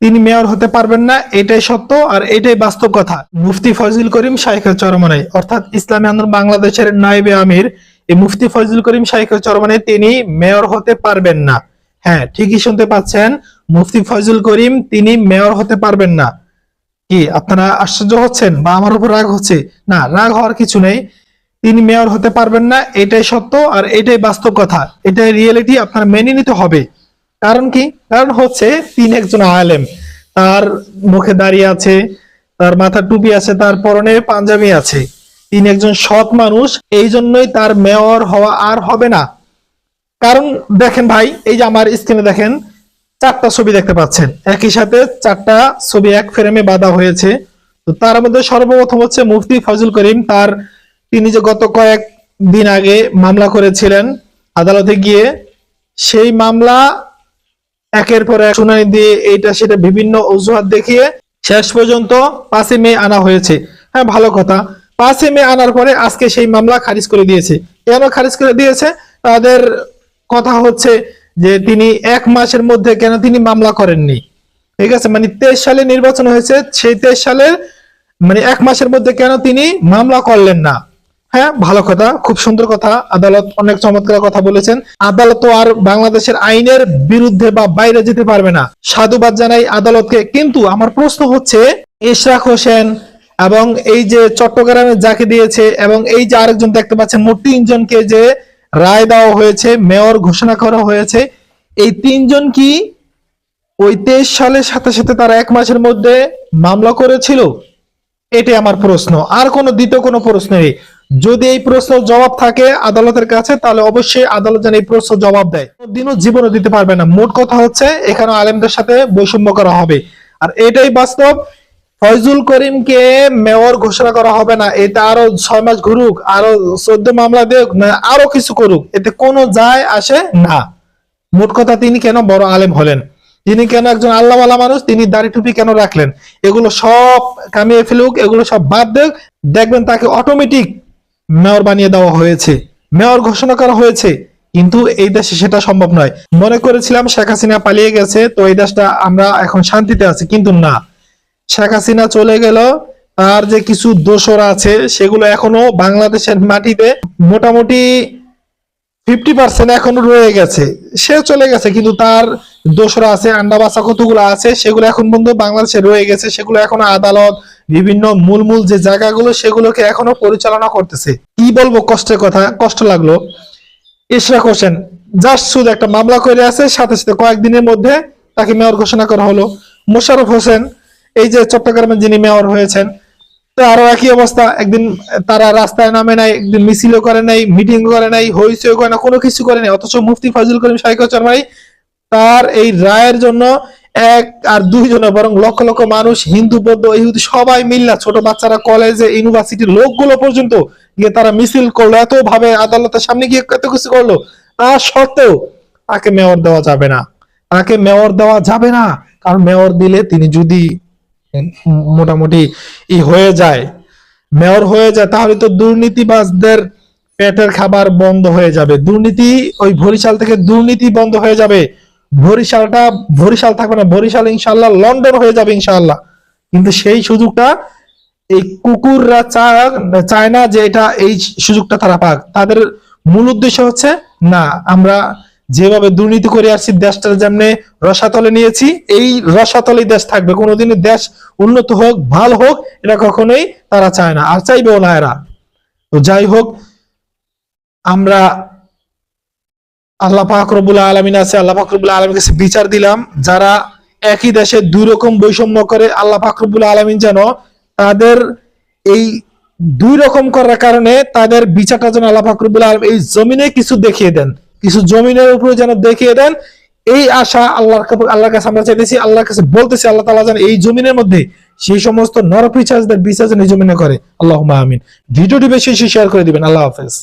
তিনি মেয়র হতে পারবেন না, এটাই সত্য আর এটাই বাস্তব কথা। মুফতি ফজল করিম শাইখের চরমানাই, অর্থাৎ ইসলামী আন্দোলন বাংলাদেশের নাইবে আমির, এই মুফতি ফজল করিম শাইখের চরমানাই তিনি মেয়র হতে পারবেন না। হ্যাঁ ঠিকই শুনতে পাচ্ছেন, মুফতি ফজল করিম তিনি মেয়র হতে পারবেন না। কি, আপনারা আশ্চর্য হচ্ছেন বা আমার উপর রাগ হচ্ছে? না, রাগ হওয়ার কিছু নেই। তিনি মেয়র হতে পারবেন না, এটাই সত্য আর এটাই বাস্তব কথা। এটাই রিয়েলিটি আপনার মেনে নিতে হবে। কারণ কি? কারণ হচ্ছে তিনি একজন আলেম। তার মুখে দাঁড়িয়ে আছে, তার মাথা টুপি আছে, তার পরনে পাঞ্জাবি আছে। তিনি একজন সৎ মানুষ এই জন্যই তার মেয়র হওয়া আর হবে না। কারণ দেখেন ভাই, এই যে আমার স্ক্রিনে দেখেন, চারটা ছবি দেখতে পাচ্ছেন। একই সাথে চারটা ছবি এক ফ্রেমে বাঁধা হয়েছে। তো তার মধ্যে সর্বপ্রথম হচ্ছে মুফতি ফজল করিম, তার তিনি যে গত কয়েক দিন আগে মামলা করেছিলেন আদালতে গিয়ে, সেই মামলা একের পর এক শুনানি দিয়ে এইটা সেটা বিভিন্ন অজুহাত দেখিয়ে শেষ পর্যন্ত পাঁচই মে আনা হয়েছে। হ্যাঁ ভালো কথা। পাঁচই মে আনার পরে আজকে সেই মামলা খারিজ করে দিয়েছে। কেন খারিজ করে দিয়েছে? তাদের কথা হচ্ছে যে তিনি এক মাসের মধ্যে কেন তিনি মামলা করেননি। ঠিক আছে? মানে তেইশ সালে নির্বাচন হয়েছে, সেই তেইশ সালের মানে এক মাসের মধ্যে কেন তিনি মামলা করলেন না? হ্যাঁ ভালো কথা, খুব সুন্দর কথা। আদালত অনেক চমৎকার কথা বলেছেন। আদালত আর বাংলাদেশের আইনের বিরুদ্ধে বা বাইরে যেতে পারবে না। সাধুবাদ জানাই আদালতকে। কিন্তু আমার প্রশ্ন হচ্ছে ইশরাক হোসেন এবং এই যে চট্টগ্রামে যাকে দিয়েছে এবং এই যে আরেকজন দেখতে পাচ্ছেন, মোট তিনজনকে যে রায় দেওয়া হয়েছে, মেয়র ঘোষণা করা হয়েছে, এই তিনজন কি ওই তেইশ সালের সাথে সাথে তারা এক মাসের মধ্যে মামলা করেছিল? এটাই আমার প্রশ্ন। আর কোনো দ্বিতীয় কোনো প্রশ্ন নেই। যদি এই প্রশ্ন জবাব থাকে আদালতের কাছে, তাহলে অবশ্যই আদালত যেন এই প্রশ্ন জবাব দেয়। দিনও জীবনও দিতে পারবে না। মোট কথা হচ্ছে, এখানে আলেমদের সাথে বৈষম্য করা হবে। আর এটাই বাস্তব। ফয়জুল করিমকে মেয়র ঘোষণা করা হবে না। এটা আরও ছয় মাস ঘুরুক, আরও চোদ্দ মামলা দেখ আরও কিছু করুক, এতে কোনো যায় আসে না। মোট কথা তিনি কেন বড় আলেম হলেন? তিনি কেন একজন আল্লাহওয়ালা মানুষ? তিনি দাড়ি টুপি কেন রাখলেন? এগুলো সব কামিয়ে ফেলুক, এগুলো সব বাদ দেখ দেখবেন তাকে অটোমেটিক মেয়র বানিয়ে দেওয়া হয়েছে। মেয়র ঘোষণা করা হয়েছে, কিন্তু এই দেশে সেটা সম্ভব নয়। মনে করেছিলাম শেখ হাসিনা পালিয়ে গেছে, তো এই দেশটা আমরা এখন শান্তিতে আছি, কিন্তু না। শেখ হাসিনা চলে গেল, তার যে কিছু দোসর আছে, সেগুলো এখনও বাংলাদেশের মাটিতে মোটামুটি ফিফটি পার্সেন্ট এখনও রয়ে গেছে। সে চলে গেছে, কিন্তু তার দোসরা আছে আন্ডা বাসা কতগুলো আছে, সেগুলো এখন পর্যন্ত বাংলাদেশে রয়ে গেছে, সেগুলো এখনও আদালত বিভিন্ন মূল মূল যে জায়গাগুলো সেগুলোকে এখনও পরিচালনা করতেছে। কি বলব কষ্টের কথা, কষ্ট লাগল। ইশরাক হোসেন জাস্ট শুধু একটা মামলা করে আছে, সাথে সাথে কয়েকদিনের মধ্যে তাকে মেয়র ঘোষণা করা হলো। মোশাররফ হোসেন, এই যে চট্টগ্রামের যিনি মেয়র হয়েছেন, তো আরও একই অবস্থা। একদিন তারা রাস্তায় নামে নাই, একদিন মিছিলও করে নাই মিটিং করে নাই হইচই করে না কোনো কিছু করে নাই। অথচ মুফতি ফজল করিম শাইখ চরমাই তার এই রায়ের জন্য এক আর দুইজনে, বরং লক্ষ লক্ষ মানুষ, হিন্দু, বৌদ্ধ, ইহুদি, সবাই মিল্লা ছোট বাচ্চারা কলেজে ইউনিভার্সিটির লোকগুলো পর্যন্ত গিয়ে তারা মিছিল করল এত ভাবে আদালতের সামনে গিয়ে এত কিছু করল। তা সত্ত্বেও তাকে মেয়র দেওয়া যাবে না। তাকে মেয়র দেওয়া যাবে না। কারণ মেয়র দিলে তিনি যদি মোটামুটি ই হয়ে যায়, মেয়র হয়ে যায়, তাহলে তো দুর্নীতিবাজদের পেটের খাবার বন্ধ হয়ে যাবে। দুর্নীতি ওই বরিশাল থেকে দুর্নীতি বন্ধ হয়ে যাবে। বরিশালটা, বরিশাল থাকবে না, বরিশাল ইনশাল্লাহ লন্ডন হয়ে যাবে ইনশাল্লাহ কিন্তু সেই সুযোগটা এই কুকুররা চায় না যে এটা এই সুযোগটা তারা পাক। তাদের মূল উদ্দেশ্য হচ্ছে, না, আমরা যেভাবে দুর্নীতি করে আসছি দেশটা যেমনি রসাতলে নিয়েছি, এই রসাতলেই দেশ থাকবে। কোনোদিনই দেশ উন্নত হোক, ভালো হোক, এটা কখনোই তারা চায় না। আর চাইবেও না এরা। তো যাই হোক, আমরা আল্লাহ পাক আলমিন আছে, আল্লাহ পাক আলমীর কাছে বিচার দিলাম। যারা একই দেশে দুই রকম বৈষম্য করে, আল্লাহ পাক আলমিন যেন তাদের এই দুই রকম করার কারণে তাদের বিচারটা যেন আল্লাহ পাক আলম এই জমিনে কিছু দেখিয়ে দেন। কিছু জমিনের উপরে যেন দেখিয়ে দেন। এই আশা আল্লাহর আল্লাহর কাছে আমরা চাইতেছি, আল্লাহর কাছে বলতেছি, আল্লাহ তাআলা যেন এই জমিনের মধ্যে সেই সমস্ত নরপিচারদের বিচার যেন এই জমিনে করে। আল্লাহ আমিন। ভিডিওটি বেশি শেয়ার করে দিবেন। আল্লাহ হাফেজ।